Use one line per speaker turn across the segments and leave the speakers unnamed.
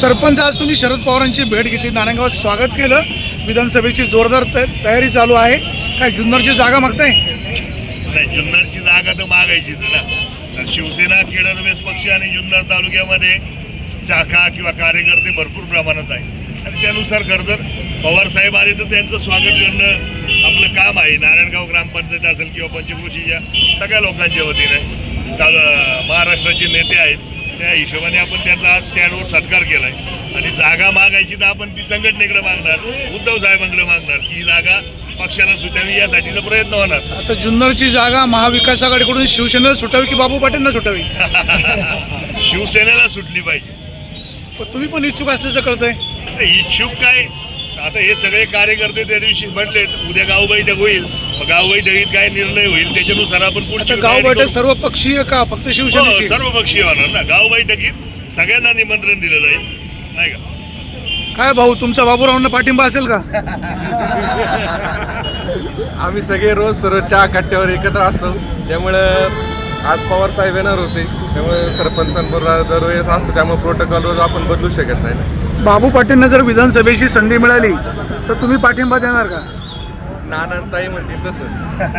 सरपंच आज तुम्ही शरद पवारांची भेट घेतली. नारायणगावात स्वागत केलं. विधानसभेची जोरदार त- तयारी चालू आहे. काय जुन्नरची जागा मागताय?
नाही जुन्नरची जागा तर मागायचीच ना. तर शिवसेना केडरवेस पक्ष आणि जुन्नर तालुक्यामध्ये शाखा किंवा कार्यकर्ते भरपूर प्रमाणात आहे आणि त्यानुसार खरं तर पवार साहेब आले तर त्यांचं स्वागत करणं आपलं काम आहे. नारायणगाव ग्रामपंचायत असेल किंवा पंचकृषीच्या सगळ्या लोकांच्या वतीने महाराष्ट्राचे नेते आहेत. त्या हिशोबाने आपण त्यांचा आज स्टँडवर सत्कार केलाय. आणि जागा मागायची तर आपण ती संघटनेकडे मागणार. उद्धव साहेबांकडे मागणार. की जागा पक्षाला सुटावी यासाठीचा प्रयत्न होणार.
आता जुन्नरची जागा महाविकास आघाडीकडून शिवसेनेला सुटावी की बाबू पाटीलना सुटावी?
शिवसेनेला सुटली पाहिजे.
पण तुम्ही पण इच्छुक असल्याचं कळतंय.
इच्छुक काय? आता हे सगळे कार्यकर्ते त्या दिवशी म्हटले उद्या गाव बैठक होईल. गाव बैठकीत काय निर्णय होईल त्याच्यानुसार आपण
आता
पुढची
गाव बैठक. सर्व पक्षीय का? फक्त
हो,
शिवसेनेची?
सर्व पक्षीय होणार ना. गाव बैठकीत सगळ्यांना निमंत्रण दिलं जाईल. नाही का?
काय भाऊ तुमचा बाबूरावांना पाठिंबा असेल का?
आम्ही सगळे रोज सर्व चहा कट्ट्यावर एकत्र असतो. त्यामुळं आज पवार साहेब येणार होते त्यामुळे सरपंचांबरोबर दरवेळेस असतो त्यामुळे प्रोटोकॉल रोज आपण बदलू शकत नाही ना.
बाबू पाटीलना जर विधानसभेची संधी मिळाली तर तुम्ही पाठिंबा देणार का?
नानांताई म्हणतील तसं.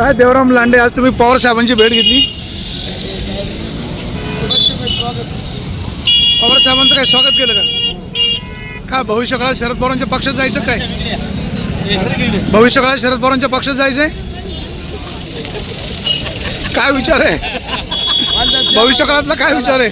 काय देवराम लांडे आज तुम्ही पवार साहेबांची भेट घेतली? पवार साहेबांचं काय स्वागत केलं का? काय भविष्यकाळात शरद पवारांच्या पक्षात जायचं काय? भविष्यकाळात शरद पवारांच्या पक्षात जायचंय? काय विचार आहे? भविष्यकाळातला काय विचार आहे?